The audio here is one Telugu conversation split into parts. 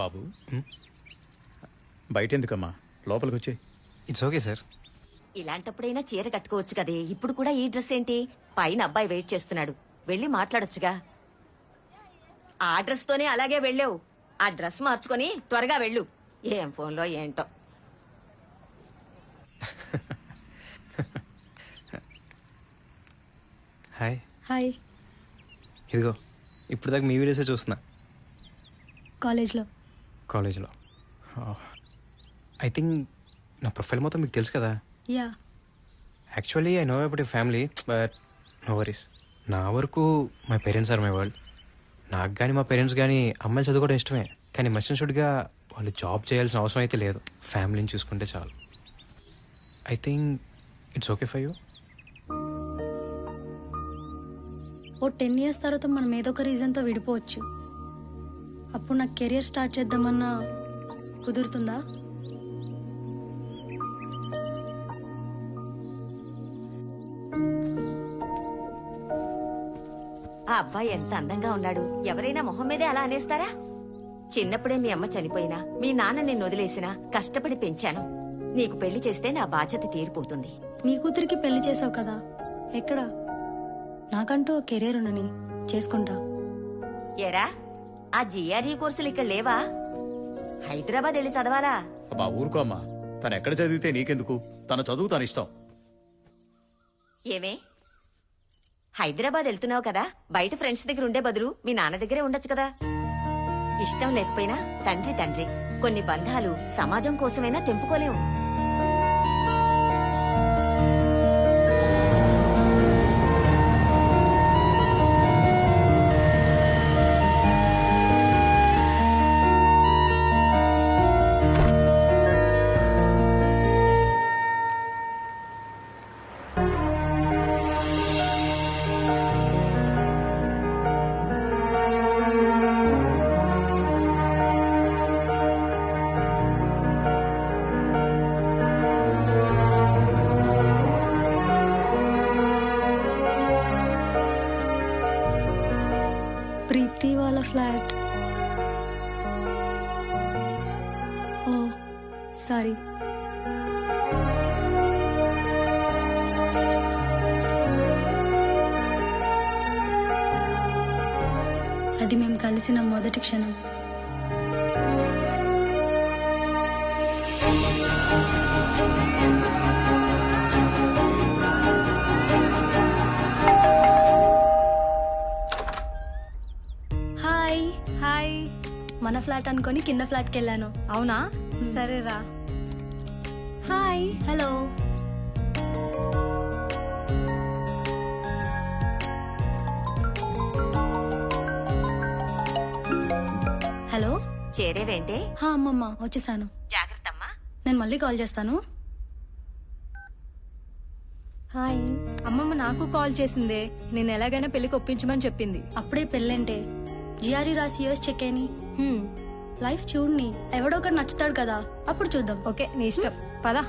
బాబు. బయట ఎందుకమ్మా లోపలికి వచ్చే ఇట్స్ ఓకే సార్ ఇలాంటప్పుడైనా చీర కట్టుకోవచ్చు కదే. ఇప్పుడు కూడా ఈ డ్రెస్ ఏంటి? పైన అబ్బాయి వెయిట్ చేస్తున్నాడు. వెళ్ళి మాట్లాడొచ్చుగా. ఆ డ్రెస్ తోనే అలాగే వెళ్ళావు. ఆ డ్రెస్ మార్చుకొని త్వరగా వెళ్ళు. ఏం ఫోన్లో ఏంటో. హాయ్ హాయ్ ఇదిగో ఇప్పుడు దాకా మీ వీడియోసే చూస్తున్నా. కాలేజ్లో. కాలేజ్లో. ఐ థింక్ నా ప్రొఫైల్ మొత్తం మీకు తెలుసు కదా? Yeah. Actually I know about you family but no worries నా వరకు my parents are my world నాకు కానీ మా పేరెంట్స్ కానీ అమ్మాయిలు చదువుకోవడం ఇష్టమే. కానీ మస్ట్ షుడ్గా వాళ్ళు జాబ్ చేయాల్సిన అవసరం అయితే లేదు. ఫ్యామిలీని చూసుకుంటే చాలు. I think it's okay for you oh ten years తర్వాత మనం ఏదో ఒక రీజన్తో విడిపోవచ్చు. అప్పుడు నాకు కెరియర్ స్టార్ట్ చేద్దామన్నా కుదురుతుందా? ఆ అబ్బాయి ఎంత అందంగా ఉన్నాడు. ఎవరైనా మొహం మీదే అలా అనేస్తారా? చిన్నప్పుడే మీ అమ్మ చనిపోయినా మీ నాన్న నిన్ను వదిలేసినా కష్టపడి పెంచాను. నీకు పెళ్ళి చేస్తే నా బాధ్యత తీరిపోతుంది. మీ కూతురికి పెళ్ళి చేసావు కదా. ఎక్కడ? నాకంటూ ఓ కెరియర్ ఉండని చేసుకుంటా. ఏరా ఆ జిఆర్ఈ కోర్సులు ఇక్కడ లేవా? హైదరాబాద్ వెళ్ళి చదవాలా? అబ్బా ఊరుకో అమ్మా. తను ఎక్కడ చదివితే నీకెందుకు? తన చదువు తన ఇష్టం. ఏమే? హైదరాబాద్ వెళ్తున్నావు కదా? బయట ఫ్రెండ్స్ దగ్గర ఉండే బదులు మీ నాన్న దగ్గరే ఉండొచ్చు కదా? ఇష్టం లేకపోయినా తండ్రి తండ్రి. కొన్ని బంధాలు సమాజం కోసమైనా తెంపుకోలేము ప్రీతి వాళ్ళ ఫ్లాట్. ఓ సారీ. అది మేము కలిసిన మొదటి క్షణం. ఫ్లాట్ అనుకొని కింద ఫ్లాట్కి వెళ్ళాను. అవునా? సరేరా. హాయ్. హలో. హలో. చేరేవేంటే? హా అమ్మమ్మ వచ్చేసాను. జాగ్రత్త అమ్మా నేను మళ్ళీ కాల్ చేస్తాను. హాయ్. అమ్మమ్మ నాకు కాల్ చేసిందే. నేను ఎలాగైనా పెళ్ళికి ఒప్పించమని చెప్పింది. అప్పుడే పెళ్ళంటే. జిఆర్ఈ రాసి యూఎస్ చెక్ అయిని. హ్మ్, లైఫ్ చూడని. ఎవడో ఒకటి నచ్చుతాడు కదా. అప్పుడు చూద్దాం. ఓకే నీ ఇష్టం. పదా.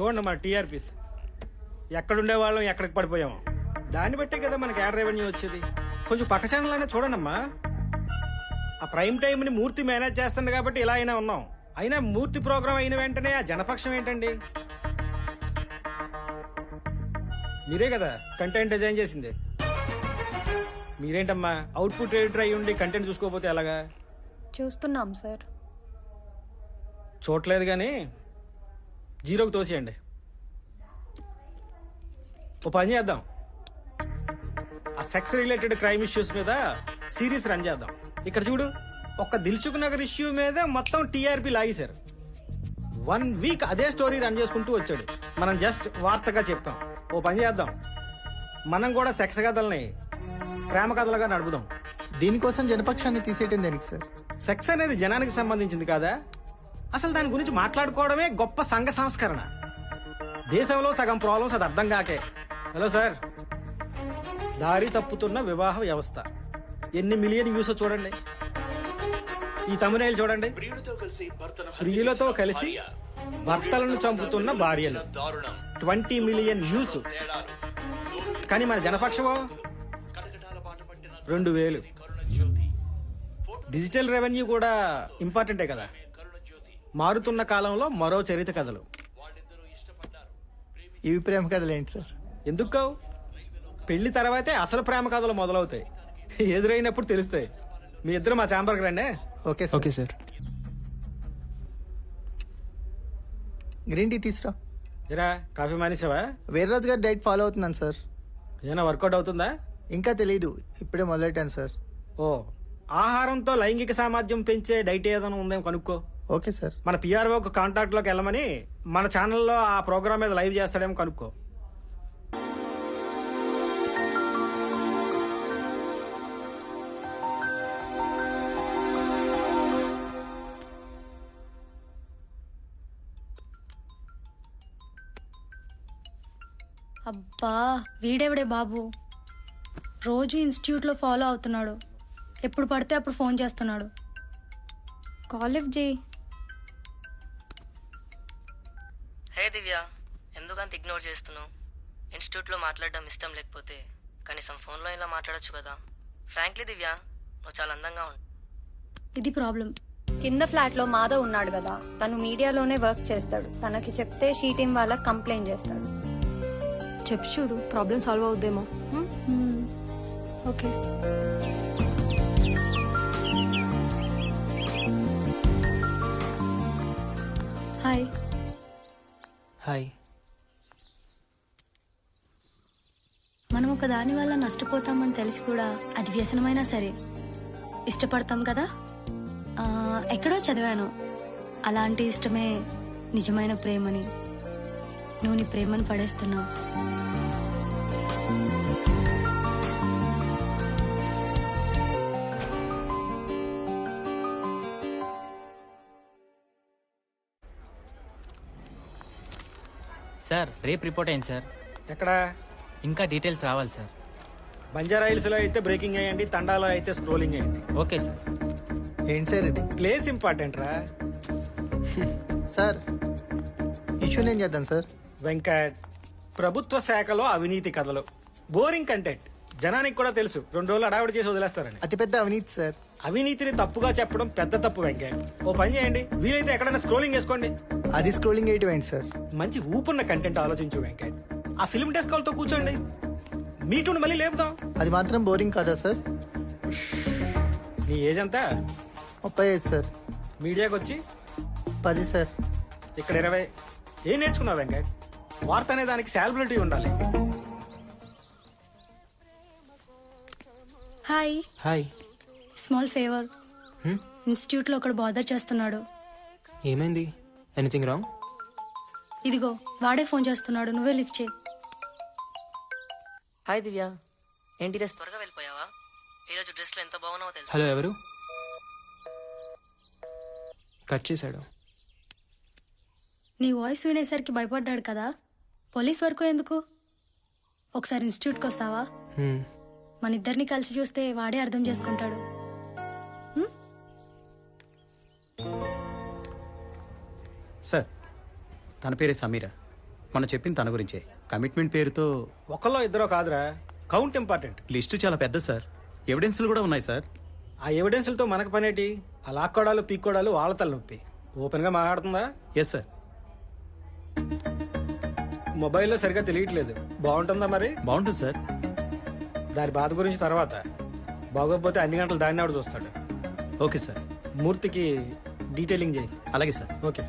చూడండి మన టీఆర్పీస్. ఎక్కడుండే వాళ్ళం ఎక్కడికి పడిపోయాము దాన్ని బట్టే కదా మనకి యాడ్ రెవెన్యూ వచ్చేది. కొంచెం పక్క ఛానల్ అయినా చూడండమ్మా. ఆ ప్రైమ్ టైంని మూర్తి మేనేజ్ చేస్తుంది కాబట్టి ఇలా అయినా ఉన్నాం. అయినా మూర్తి ప్రోగ్రామ్ అయిన వెంటనే ఆ జనపక్షం ఏంటండి? మీరే కదా కంటెంట్ డిజైన్ చేసింది. మీరేంటమ్మా? అవుట్పుట్ ఎడిటర్ అయ్యి ఉండి కంటెంట్ చూసుకోకపోతే ఎలాగా? చూస్తున్నాం సార్ చూడలేదు కానీ జీరోకి తోసేయండి. ఓ పని చేద్దాం. ఆ సెక్స్ రిలేటెడ్ క్రైమ్ ఇష్యూస్ మీద సిరీస్ రన్ చేద్దాం. ఇక్కడ చూడు ఒక్క దిల్చుక్ నగర్ ఇష్యూ మీద మొత్తం టీఆర్పీ లాగేశారు. వన్ వీక్ అదే స్టోరీ రన్ చేసుకుంటూ వచ్చాడు. మనం జస్ట్ వార్తగా చెప్తాం. ఓ పని చేద్దాం. మనం కూడా సెక్స్ కథల్ని ప్రేమ కథలుగా నడుపుదాం. దీనికోసం జనపక్షాన్ని తీసేయటం దేనికి సార్? సెక్స్ అనేది జనానికి సంబంధించింది కాదా? అసలు దాని గురించి మాట్లాడుకోవడమే గొప్ప సంఘ సంస్కరణ. దేశంలో సగం ప్రాబ్లమ్స్ అది అర్థం కాకే. హలో సార్ దారి తప్పుతున్న వివాహ వ్యవస్థ. ఎన్ని మిలియన్ వ్యూస్ చూడండి. ఈ తమిళ చూడండి. ప్రియులతో కలిసి భర్తలను చంపుతున్న భార్యలు. Twenty million views. కానీ మన జనపక్షమో? రెండు వేలు. డిజిటల్ రెవెన్యూ కూడా ఇంపార్టెంటే కదా. మారుతున్న కాలంలో మరో చరిత్ర కథలు. ఇవి ప్రేమ కథలు ఏంటి సార్? ఎందుకు కావు? పెళ్ళి తర్వాతే అసలు ప్రేమ కథలు మొదలవుతాయి. ఎదురైనప్పుడు తెలుస్తాయి. మీ ఇద్దరు మా ఛాంబర్కి రండి. Okay okay sir. Green tea తీసురా. ఇరా కాఫీ మానేసావా? వీర్రాజు గారు డైట్ ఫాలో అవుతున్నాను సార్. ఏమైనా వర్కౌట్ అవుతుందా? ఇంకా తెలియదు ఇప్పుడే మొదలెట్టాను సార్. ఓ ఆహారంతో లైంగిక సామర్థ్యం పెంచే డైట్ ఏదైనా ఉందేమో కనుక్కో. Okay sir. మన పిఆర్ఓకి కాంటాక్ట్లోకి వెళ్ళమని మన ఛానల్లో ఆ ప్రోగ్రామ్ మీద లైవ్ చేస్తాడేమో కనుక్కో. అబ్బా వీడెవడే బాబు? రోజు ఇన్స్టిట్యూట్లో ఫాలో అవుతున్నాడు. ఎప్పుడు పడితే అప్పుడు ఫోన్ చేస్తున్నాడు. కాల్ లిఫ్ట్ చేయి. హే దివ్య ఎందుకంత ఇగ్నోర్ చేస్తున్నావు? ఇన్స్టిట్యూట్లో మాట్లాడడం ఇష్టం లేకపోతే కనీసం ఫోన్లో ఇలా మాట్లాడొచ్చు కదా. ఫ్రాంక్లీ దివ్య నువ్వు చాలా అందంగా ఉంటావు ఇది ప్రాబ్లం. కింద ఫ్లాట్లో మాధవ్ ఉన్నాడు కదా. తను మీడియాలోనే వర్క్ చేస్తాడు. తనకి చెప్తే షీ టీం వాళ్ళకి కంప్లైంట్ చేస్తాడు. చెప్పు చూడు ప్రాబ్లం సాల్వ్ అవుద్దేమో. ఓకే హాయ్ హాయ్ మనం ఒక దాని వల్ల నష్టపోతామని తెలిసి కూడా అది వ్యసనమైనా సరే ఇష్టపడతాం కదా? ఎక్కడో చదివాను. అలాంటి ఇష్టమే నిజమైన ప్రేమని. నువ్వు నీ ప్రేమను పడేస్తున్నావు. సార్ రేపు రిపోర్ట్ అయింది సార్. ఎక్కడ? ఇంకా డీటెయిల్స్ రావాలి సార్. బంజారా హిల్స్లో అయితే బ్రేకింగ్ అయ్యండి తండాలో అయితే స్క్రోలింగ్ అయ్యండి. Okay sir. ఏంటి సార్ ఇది? ప్లేస్ ఇంపార్టెంట్ రా సార్ ఇష్యూ నేను చేద్దాం సార్. వెంకట్. ప్రభుత్వ శాఖలో అవినీతి కథలు. Boring content. జనానికి కూడా తెలుసు. రెండు రోజులు అడావిడి చేసి వదిలేస్తారని. అతిపెద్ద అవినీతి సార్. అవినీతిని తప్పుగా చెప్పడం పెద్ద తప్పు వెంకట్. ఓ పని చేయండి. వీలైతే ఎక్కడైనా స్క్రోలింగ్ చేసుకోండి. అది స్క్రోలింగ్ వేయటం ఏంటి సార్? మంచి ఊపున్న కంటెంట్ ఆలోచించు వెంకట్. ఆ ఫిల్మ్ డెస్క్ వాళ్ళతో కూర్చోండి. మీటుని మళ్ళీ లేపుదాం. అది మాత్రం బోరింగ్ కాదా సార్? నీ ఏజ్ అంతా ముప్పై ఐదు సార్. మీడియాకి వచ్చి? పది సార్. ఇక్కడ ఇరవై. ఏం నేర్చుకున్నావు వెంకట్? వార్త అనే దానికి సాలబిలిటీ ఉండాలి. హాయ్. హాయ్. Small favour. హ్మ్? ఇన్స్టిట్యూట్లో ఒకడు బాధ చేస్తున్నాడు. ఏమైంది? Anything wrong? ఇదిగో వాడే ఫోన్ చేస్తున్నాడు నువ్వే లిఫ్ట్ చేయి. హాయ్ దివ్య. ఏంటి డ్రెస్ త్వరగా వెళ్ళిపోయావా? ఈరోజు డ్రెస్లో ఎంత బాగున్నావో తెలుసు? హలో ఎవరు? కట్ చేశాడు. నీ వాయిస్ వినేసరికి భయపడ్డాడు కదా? పోలీస్ వరకు ఎందుకు? ఒకసారి ఇన్స్టిట్యూట్కి వస్తావా? హ్మ్. మన ఇద్దరిని కలిసి చూస్తే వాడే అర్థం చేసుకుంటాడు. సార్ తన పేరే సమీర. మనం చెప్పింది తన గురించే. కమిట్మెంట్ పేరుతో ఒకళ్ళో ఇద్దరో కాదురా. Count important. లిస్టు చాలా పెద్ద సార్. ఎవిడెన్స్లు కూడా ఉన్నాయి సార్. ఆ ఎవిడెన్స్లతో మనకు పనేటి? ఆ లాక్కోడాలు పీక్కోడాలు వాళ్ళ తలనొప్పి. ఓపెన్గా మాట్లాడుతుందా? Yes sir. మొబైల్లో సరిగా తెలియట్లేదు. బాగుంటుందా మరి? బాగుంటుంది సార్. దాని బాధ గురించి తర్వాత. బాగోకపోతే అన్ని గంటలు దాన్ని ఆవిడ చూస్తాడు. Okay sir. మూర్తికి డీటెయిలింగ్ చేయి. అలాగే సార్. ఓకే.